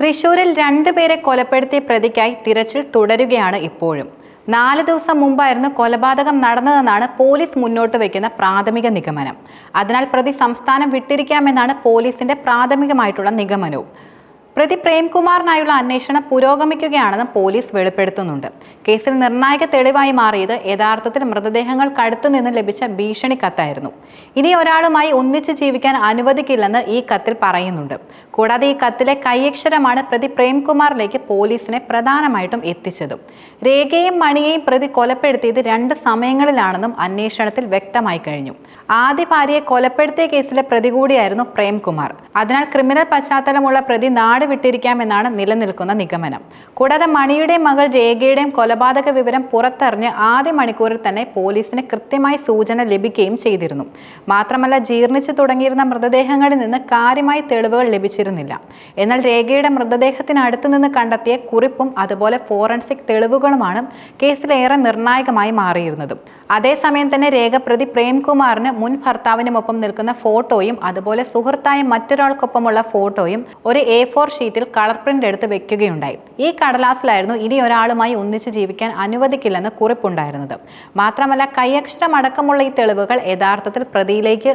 തൃശൂരിൽ രണ്ടുപേരെ കൊലപ്പെടുത്തിയ പ്രതിക്കായി തിരച്ചിൽ തുടരുകയാണ് ഇപ്പോഴും. നാല് ദിവസം മുമ്പായിരുന്നു കൊലപാതകം നടന്നതെന്നാണ് പോലീസ് മുന്നോട്ട് വയ്ക്കുന്ന പ്രാഥമിക നിഗമനം. അതിനാൽ പ്രതി സംസ്ഥാനം വിട്ടിരിക്കാമെന്നാണ് പോലീസിന്റെ പ്രാഥമികമായിട്ടുള്ള നിഗമനവും. പ്രതി പ്രേംകുമാറിനായുള്ള അന്വേഷണം പുരോഗമിക്കുകയാണെന്ന് പോലീസ് വെളിപ്പെടുത്തുന്നുണ്ട്. കേസിൽ നിർണായക തെളിവായി മാറിയത് യഥാർത്ഥത്തിൽ മൃതദേഹങ്ങൾക്കടുത്തു നിന്ന് ലഭിച്ച ഭീഷണി കത്തായിരുന്നു. ഇനി ഒരാളുമായി ഒന്നിച്ച് ജീവിക്കാൻ അനുവദിക്കില്ലെന്ന് ഈ കത്തിൽ പറയുന്നുണ്ട്. കൂടാതെ ഈ കത്തിലെ കൈയക്ഷരമാണ് പ്രതി പ്രേംകുമാറിലേക്ക് പോലീസിനെ പ്രധാനമായിട്ടും എത്തിച്ചതും. രേഖയും മണിയെയും പ്രതി കൊലപ്പെടുത്തിയത് രണ്ട് സമയങ്ങളിലാണെന്നും അന്വേഷണത്തിൽ വ്യക്തമായി കഴിഞ്ഞു. ആദ്യ ഭാര്യയെ കൊലപ്പെടുത്തിയ കേസിലെ പ്രതി കൂടിയായിരുന്നു പ്രേംകുമാർ. അതിനാൽ ക്രിമിനൽ പശ്ചാത്തലമുള്ള പ്രതി നാട് വിട്ടിരിക്കാമെന്നാണ് നിലനിൽക്കുന്ന നിഗമനം. കൂടാതെ മണിയുടെ മകൾ രേഖയുടെയും കൊലപാതക വിവരം പുറത്തറിഞ്ഞ് ആദ്യ മണിക്കൂറിൽ തന്നെ പോലീസിന് കൃത്യമായി സൂചന ലഭിക്കുകയും ചെയ്തിരുന്നു. മാത്രമല്ല ജീർണിച്ചു തുടങ്ങിയിരുന്ന മൃതദേഹങ്ങളിൽ നിന്ന് കാര്യമായി തെളിവുകൾ ലഭിച്ചിരുന്നില്ല. എന്നാൽ രേഖയുടെ മൃതദേഹത്തിനടുത്തു നിന്ന് കണ്ടെത്തിയ കുറിപ്പും അതുപോലെ ഫോറൻസിക് തെളിവുകളുമാണ് കേസിലേറെ നിർണായകമായി മാറിയിരുന്നത്. അതേസമയം തന്നെ രേഖപ്രതി പ്രേംകുമാറിന് മുൻ ഭർത്താവിനുമൊപ്പം നിൽക്കുന്ന ഫോട്ടോയും അതുപോലെ സുഹൃത്തായ മറ്റൊരാൾക്കൊപ്പമുള്ള ഫോട്ടോയും ഒരു എ ഫോർ ഷീറ്റിൽ കളർ പ്രിന്റ് എടുത്ത് വെക്കുകയുണ്ടായി. ഈ കടലാസിലായിരുന്നു ഇനി ഒരാളുമായി ഒന്നിച്ച് ജീവിക്കാൻ അനുവദിക്കില്ലെന്ന് കുറിപ്പുണ്ടായിരുന്നത്. മാത്രമല്ല കൈയക്ഷരം അടക്കമുള്ള ഈ തെളിവുകൾ യഥാർത്ഥത്തിൽ പ്രതിയിലേക്ക്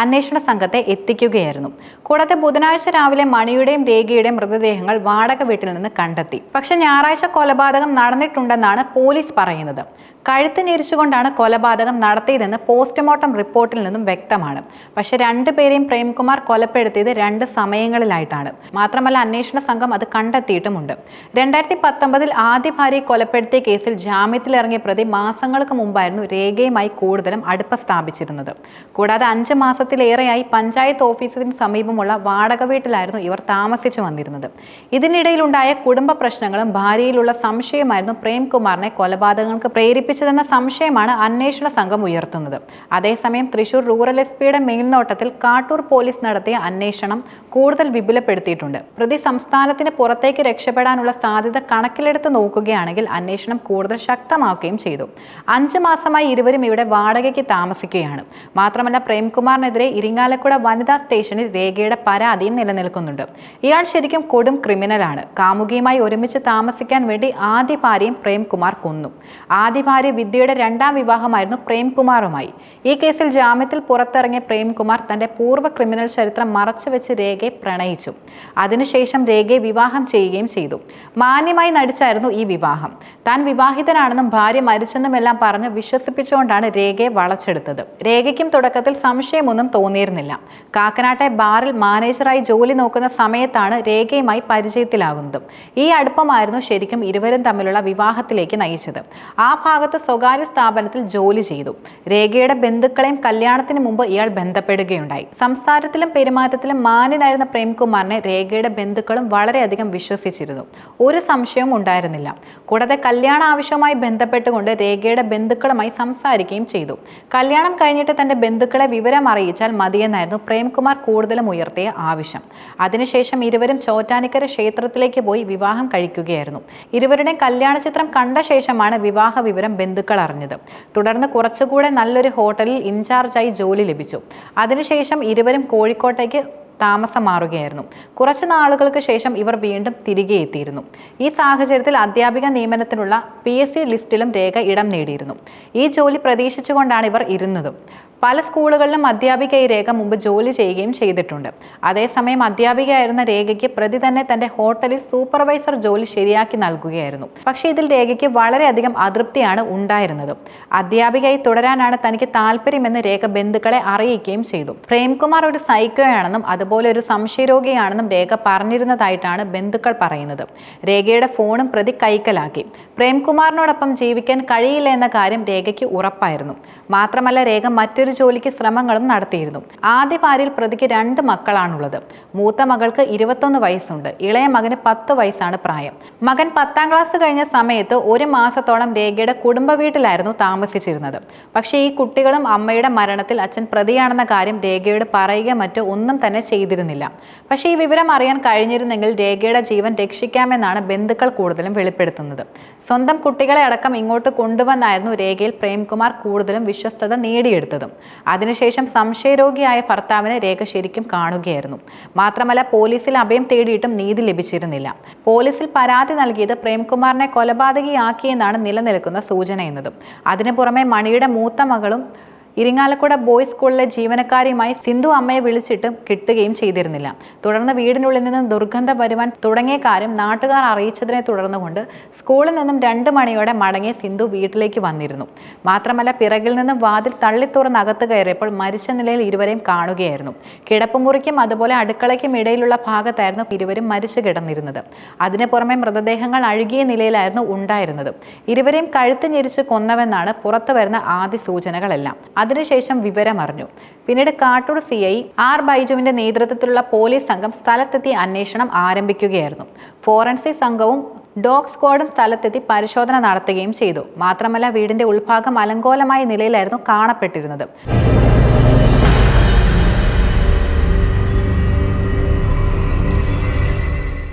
അന്വേഷണ സംഘത്തെ എത്തിക്കുകയായിരുന്നു. കൂടാതെ ബുധനാഴ്ച രാവിലെ മണിയുടെയും രേഖയുടെയും മൃതദേഹങ്ങൾ വാടക വീട്ടിൽ നിന്ന് കണ്ടെത്തി. പക്ഷെ ഞായറാഴ്ച കൊലപാതകം നടന്നിട്ടുണ്ടെന്നാണ് പോലീസ് പറയുന്നത്. കഴുത്ത് ഞെരിച്ചുകൊണ്ടാണ് കൊലപാതകം നടത്തിയതെന്ന് പോസ്റ്റ്മോർട്ടം റിപ്പോർട്ടിൽ നിന്നും വ്യക്തമാണ്. പക്ഷെ രണ്ടുപേരെയും പ്രേംകുമാർ കൊലപ്പെടുത്തിയത് രണ്ട് സമയങ്ങളിലായിട്ടാണ്. മാത്രമല്ല അന്വേഷണ സംഘം അത് കണ്ടെത്തിയിട്ടുമുണ്ട്. രണ്ടായിരത്തി പത്തൊമ്പതിൽ ആദ്യ ഭാര്യയെ കൊലപ്പെടുത്തിയ കേസിൽ ജാമ്യത്തിലിറങ്ങിയ പ്രതി മാസങ്ങൾക്ക് മുമ്പായിരുന്നു രേഖയുമായി കൂടുതലും അടുപ്പ സ്ഥാപിച്ചിരുന്നത്. കൂടാതെ അഞ്ച് മാസത്തിലേറെയായി പഞ്ചായത്ത് ഓഫീസിന് സമീപമുള്ള വാടക വീട്ടിലായിരുന്നു ഇവർ താമസിച്ചു വന്നിരുന്നത്. ഇതിനിടയിലുണ്ടായ കുടുംബ പ്രശ്നങ്ങളും ഭാര്യയിലുള്ള സംശയമായിരുന്നു പ്രേംകുമാറിനെ കൊലപാതകങ്ങൾക്ക് പ്രേരിപ്പിച്ചതെന്ന സംശയമാണ് അന്വേഷണ സംഘം ഉയർത്തുന്നത്. അതേസമയം തൃശൂർ റൂറൽ എസ് പിയുടെ മേൽനോട്ടത്തിൽ കാട്ടൂർ പോലീസ് നടത്തിയ അന്വേഷണം കൂടുതൽ വിപുലപ്പെടുത്തിയിട്ടുണ്ട്. പ്രതി സംസ്ഥാനത്തിന് പുറത്തേക്ക് രക്ഷപ്പെടാനുള്ള സാധ്യത കണക്കിലെടുത്ത് നോക്കുകയാണെങ്കിൽ അന്വേഷണം കൂടുതൽ ശക്തമാക്കുകയും ചെയ്തു. അഞ്ച് മാസമായി ഇരുവരും ഇവിടെ വാടകയ്ക്ക് താമസിക്കുകയാണ്. മാത്രമല്ല പ്രേംകുമാറിനെതിരെ ഇരിങ്ങാലക്കുട വനിതാ സ്റ്റേഷനിൽ രേഖയുടെ പരാതിയും നിലനിൽക്കുന്നുണ്ട്. ഇയാൾ ശരിക്കും കൊടും ക്രിമിനലാണ്. കാമുകിയുമായി ഒരുമിച്ച് താമസിക്കാൻ വേണ്ടി ആദ്യ ഭാര്യയും പ്രേംകുമാർ കൊന്നു. ആദ്യ ഭാര്യ വിദ്യയുടെ രണ്ടാം വിവാഹമായിരുന്നു പ്രേംകുമാറുമായി. ഈ കേസിൽ ജാമ്യത്തിൽ പുറത്തിറങ്ങിയ പ്രേംകുമാർ തന്റെ പൂർവ ക്രിമിനൽ ചരിത്രം മറച്ചുവെച്ച് രേഖയെ പ്രണയിച്ചു. അതിനുശേഷം രേഖയെ വിവാഹം ചെയ്യുകയും ചെയ്തു. മാന്യമായി നടിച്ചായിരുന്നു ഈ വിവാഹം. താൻ വിവാഹിതനാണെന്നും ഭാര്യ മരിച്ചെന്നുമെല്ലാം പറഞ്ഞ് വിശ്വസിപ്പിച്ചുകൊണ്ടാണ് രേഖയെ വളച്ചെടുത്തത്. രേഖയ്ക്കും തുടക്കത്തിൽ സംശയമൊന്നും തോന്നിയിരുന്നില്ല. കാക്കനാട്ടെ ബാറിൽ മാനേജറായി ജോലി നോക്കുന്ന സമയത്താണ് രേഖയുമായി പരിചയത്തിലാകുന്നത്. ഈ അടുപ്പമായിരുന്നു ശരിക്കും ഇരുവരും തമ്മിലുള്ള വിവാഹത്തിലേക്ക് നയിച്ചത്. ആ ഭാഗത്ത് സ്വകാര്യ സ്ഥാപനത്തിൽ ജോലി ചെയ്തു. രേഖയുടെ ബന്ധുക്കളെയും കല്യാണത്തിന് മുമ്പ് ഇയാൾ ബന്ധപ്പെടുകയുണ്ടായി. സംസാരത്തിലും പെരുമാറ്റത്തിലും മാന്യനായിരുന്ന പ്രേംകുമാറിനെ രേഖയുടെ ബന്ധുക്കളും വളരെയധികം വിശ്വസിച്ചിരുന്നു. ഒരു സംശയവും ഉണ്ടായിരുന്നില്ല. കൂടാതെ കല്യാണ ആവശ്യവുമായി ബന്ധപ്പെട്ടുകൊണ്ട് രേഖയുടെ ബന്ധുക്കളുമായി സംസാരിക്കുകയും ചെയ്തു. കല്യാണം കഴിഞ്ഞിട്ട് തന്റെ ബന്ധുക്കളെ വിവരം അറിയിച്ചാൽ മതിയെന്നായിരുന്നു പ്രേംകുമാർ കൂടുതലും ഉയർത്തിയ ആവശ്യം. അതിനുശേഷം ഇരുവരും ചോറ്റാനിക്കര ക്ഷേത്രത്തിലേക്ക് പോയി വിവാഹം കഴിക്കുകയായിരുന്നു. ഇരുവരുടെയും കല്യാണ ചിത്രം കണ്ട ശേഷമാണ് വിവാഹ വിവരം ബന്ധുക്കൾ അറിഞ്ഞത് തുടർന്ന് കുറച്ചുകൂടെ നല്ലൊരു ഹോട്ടലിൽ ഇൻചാർജായി ജോലി ലഭിച്ചു. അതിനുശേഷം ഇരുവരും കോഴിക്കോട്ടേക്ക് താമസം മാറുകയായിരുന്നു. കുറച്ച് നാളുകൾക്ക് ശേഷം ഇവർ വീണ്ടും തിരികെ എത്തിയിരുന്നു. ഈ സാഹചര്യത്തിൽ അധ്യാപിക നിയമനത്തിനുള്ള പി ലിസ്റ്റിലും രേഖ ഇടം നേടിയിരുന്നു. ഈ ജോലി പ്രതീക്ഷിച്ചുകൊണ്ടാണ് ഇവർ ഇരുന്നതും. പല സ്കൂളുകളിലും അധ്യാപിക ഈ രേഖ മുമ്പ് ജോലി ചെയ്യുകയും ചെയ്തിട്ടുണ്ട്. അതേസമയം അധ്യാപികയായിരുന്ന രേഖയ്ക്ക് പ്രതി തന്നെ തന്റെ ഹോട്ടലിൽ സൂപ്പർവൈസർ ജോലി ശരിയാക്കി നൽകുകയായിരുന്നു. പക്ഷെ ഇതിൽ രേഖയ്ക്ക് വളരെയധികം അതൃപ്തിയാണ് ഉണ്ടായിരുന്നത്. അധ്യാപികയായി തുടരാനാണ് തനിക്ക് താല്പര്യമെന്ന് രേഖ ബന്ധുക്കളെ അറിയിക്കുകയും ചെയ്തു. പ്രേംകുമാർ ഒരു സൈക്കോയാണെന്നും അതുപോലെ ഒരു സംശയരോഗിയാണെന്നും രേഖ പറഞ്ഞിരുന്നതായിട്ടാണ് ബന്ധുക്കൾ പറയുന്നത്. രേഖയുടെ ഫോണും പ്രതി കൈക്കലാക്കി. പ്രേംകുമാറിനോടൊപ്പം ജീവിക്കാൻ കഴിയില്ല എന്ന കാര്യം രേഖയ്ക്ക് ഉറപ്പായിരുന്നു. മാത്രമല്ല രേഖ മറ്റൊരു ജോലിക്ക് ശ്രമങ്ങളും നടത്തിയിരുന്നു. ആദ്യ ഭാര്യയിൽ പ്രതിക്ക് രണ്ട് മക്കളാണുള്ളത്. മൂത്ത മകൾക്ക് ഇരുപത്തൊന്ന് വയസ്സുണ്ട്. ഇളയ മകന് പത്ത് വയസ്സാണ് പ്രായം. മകൻ പത്താം ക്ലാസ് കഴിഞ്ഞ സമയത്ത് ഒരു മാസത്തോളം രേഖയുടെ കുടുംബ വീട്ടിലായിരുന്നു താമസിച്ചിരുന്നത്. പക്ഷേ ഈ കുട്ടികളും അമ്മയുടെ മരണത്തിൽ അച്ഛൻ പ്രതിയാണെന്ന കാര്യം രേഖയോട് പറയുക മറ്റോ ഒന്നും തന്നെ ചെയ്തിരുന്നില്ല. പക്ഷേ ഈ വിവരം അറിയാൻ കഴിഞ്ഞിരുന്നെങ്കിൽ രേഖയുടെ ജീവൻ രക്ഷിക്കാമെന്നാണ് ബന്ധുക്കൾ കൂടുതലും വെളിപ്പെടുത്തുന്നത്. സ്വന്തം കുട്ടികളെ അടക്കം ഇങ്ങോട്ട് കൊണ്ടുവന്നായിരുന്നു രേഖയിൽ പ്രേംകുമാർ കൂടുതലും വിശ്വസ്തത നേടിയെടുത്തതും. അതിനുശേഷം സംശയരോഗിയായ ഭർത്താവിനെ രേഖ ശരിക്കും കാണുകയായിരുന്നു. മാത്രമല്ല പോലീസിൽ അഭയം തേടിയിട്ടും നീതി ലഭിച്ചിരുന്നില്ല. പോലീസിൽ പരാതി നൽകിയത് പ്രേംകുമാറിനെ കൊലപാതകിയാക്കിയെന്നാണ് നിലനിൽക്കുന്ന സൂചന എന്നതും. അതിനു പുറമെ മണിയുടെ മൂത്ത മകളും ഇരിങ്ങാലക്കുട ബോയ്സ് സ്കൂളിലെ ജീവനക്കാരിയുമായി സിന്ധു അമ്മയെ വിളിച്ചിട്ടും കിട്ടുകയും ചെയ്തിരുന്നില്ല. തുടർന്ന് വീടിനുള്ളിൽ നിന്നും ദുർഗന്ധം വരുവാൻ തുടങ്ങിയ കാര്യം നാട്ടുകാർ അറിയിച്ചതിനെ തുടർന്നുകൊണ്ട് സ്കൂളിൽ നിന്നും രണ്ട് മണിയോടെ മടങ്ങിയ സിന്ധു വീട്ടിലേക്ക് വന്നിരുന്നു. മാത്രമല്ല പിറകിൽ നിന്നും വാതിൽ തള്ളി തുറന്നകത്ത് കയറിയപ്പോൾ മരിച്ച നിലയിൽ ഇരുവരെയും കാണുകയായിരുന്നു. കിടപ്പുമുറിക്കും അതുപോലെ അടുക്കളയ്ക്കും ഇടയിലുള്ള ഭാഗത്തായിരുന്നു ഇരുവരും മരിച്ചു കിടന്നിരുന്നത്. അതിനു പുറമെ മൃതദേഹങ്ങൾ അഴുകിയ നിലയിലായിരുന്നു ഉണ്ടായിരുന്നത്. ഇരുവരെയും കഴുത്ത് ഞെരിച്ച് കൊന്നവെന്നാണ് പുറത്തു വരുന്ന ആദ്യ സൂചനകളെല്ലാം. അതിനുശേഷം വിവരമറിഞ്ഞു പിന്നീട് കാട്ടൂർ സി ഐ ആർ ബൈജുവിന്റെ നേതൃത്വത്തിലുള്ള പോലീസ് സംഘം സ്ഥലത്തെത്തി അന്വേഷണം ആരംഭിക്കുകയായിരുന്നു. ഫോറൻസിക് സംഘവും ഡോഗ് സ്ക്വാഡും സ്ഥലത്തെത്തി പരിശോധന നടത്തുകയും ചെയ്തു. മാത്രമല്ല വീടിന്റെ ഉൾഭാഗം അലങ്കോലമായ നിലയിലായിരുന്നു കാണപ്പെട്ടിരുന്നത്.